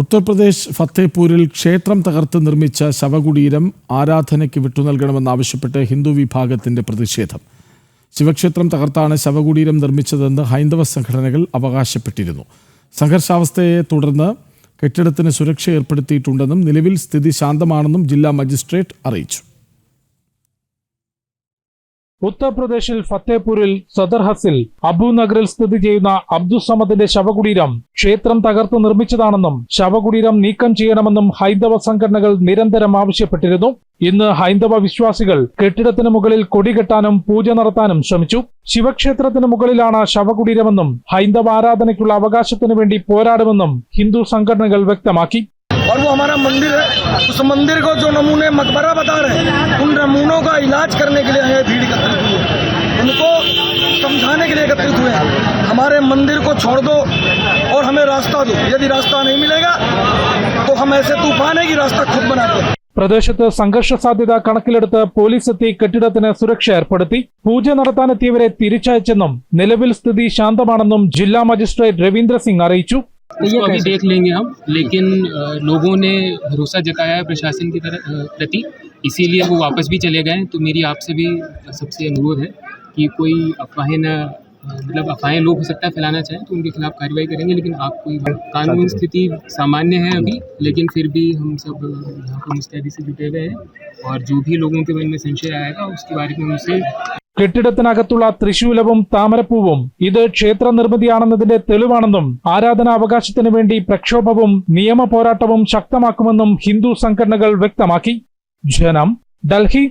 ഉത്തർപ്രദേശ് ഫത്തേപൂരിൽ ക്ഷേത്രം തകർത്ത് നിർമ്മിച്ച ശവകുടീരം ആരാധനയ്ക്ക് വിട്ടു വിട്ടുനൽകണമെന്നാവശ്യപ്പെട്ട് ഹിന്ദു വിഭാഗത്തിന്റെ പ്രതിഷേധം. ശിവക്ഷേത്രം തകർത്താണ് ശവകുടീരം നിർമ്മിച്ചതെന്ന് ഹൈന്ദവ സംഘടനകൾ അവകാശപ്പെട്ടിരുന്നു. സംഘർഷാവസ്ഥയെ തുടർന്ന് കെട്ടിടത്തിന് സുരക്ഷ ഏർപ്പെടുത്തിയിട്ടുണ്ടെന്നും നിലവിൽ സ്ഥിതി ശാന്തമാണെന്നും ജില്ലാ മജിസ്ട്രേറ്റ് അറിയിച്ചു. ഉത്തർപ്രദേശിൽ ഫത്തേപൂരിൽ സദർ ഹസിൽ അബുനഗറിൽ സ്ഥിതി ചെയ്യുന്ന അബ്ദുസമദിന്റെ ശവകുടീരം ക്ഷേത്രം തകർത്ത് നിർമ്മിച്ചതാണെന്നും ശവകുടീരം നീക്കം ചെയ്യണമെന്നും ഹൈന്ദവ സംഘടനകൾ നിരന്തരം ആവശ്യപ്പെട്ടിരുന്നു ഇന്ന് ഹൈന്ദവ വിശ്വാസികൾ കെട്ടിടത്തിന് മുകളിൽ കൊടികെട്ടാനും പൂജ നടത്താനും ശ്രമിച്ചു ശിവക്ഷേത്രത്തിന് മുകളിലാണ് ശവകുടീരമെന്നും ഹൈന്ദവ ആരാധനയ്ക്കുള്ള അവകാശത്തിനു വേണ്ടി പോരാടുമെന്നും ഹിന്ദു സംഘടനകൾ വ്യക്തമാക്കി और वो हमारा मंदिर है उस मंदिर को जो नमूने मकबरा बता रहे हैं उन नमूनों का इलाज करने के लिए हमें के लिए एकत्रित हुए हैं हमारे मंदिर को छोड़ दो और हमें रास्ता दो यदि रास्ता नहीं मिलेगा तो हम ऐसे तूफान है कि रास्ता खुद बनाते हैं പ്രദേശത്ത് സംഘർഷ സാധ്യത കണക്കിലെടുത്ത് പോലീസ് എത്തി കെട്ടിടത്തിന് സുരക്ഷ ഏർപ്പെടുത്തി പൂജ നടത്താനെത്തിയവരെ തിരിച്ചയച്ചെന്നും നിലവിൽ സ്ഥിതി ശാന്തമാണെന്നും ജില്ലാ മജിസ്ട്രേറ്റ് രവീന്ദ്ര സിംഗ് അറിയിച്ചു उसको अभी देख लेंगे हम लेकिन अ, लोगों ने भरोसा जताया है प्रशासन की तरह अ, प्रति इसीलिए वो वापस भी चले गए हैं। तो मेरी आपसे भी सबसे अनुरोध है कि कोई अफवाहें न अ, मतलब अफवाहें लोग हो सकता है फैलाना चाहें तो उनके खिलाफ कार्रवाई करेंगे लेकिन आप कोई कानून स्थिति सामान्य है अभी लेकिन फिर भी हम सब अ, यहाँ पर मुस्तैदी से जुटे हुए हैं और जो भी लोगों के मन में संशय आएगा उसके बारे में उनसे കെട്ടിടത്തിനകത്തുള്ള തൃശൂലവും താമരപ്പൂവും ഇത് ക്ഷേത്ര നിർമ്മിതിയാണെന്നതിന്റെ തെളിവാണെന്നും ആരാധനാ അവകാശത്തിനു വേണ്ടി പ്രക്ഷോഭവും നിയമ പോരാട്ടവും ശക്തമാക്കുമെന്നും ഹിന്ദു സംഘടനകൾ വ്യക്തമാക്കി ജനം ഡൽഹി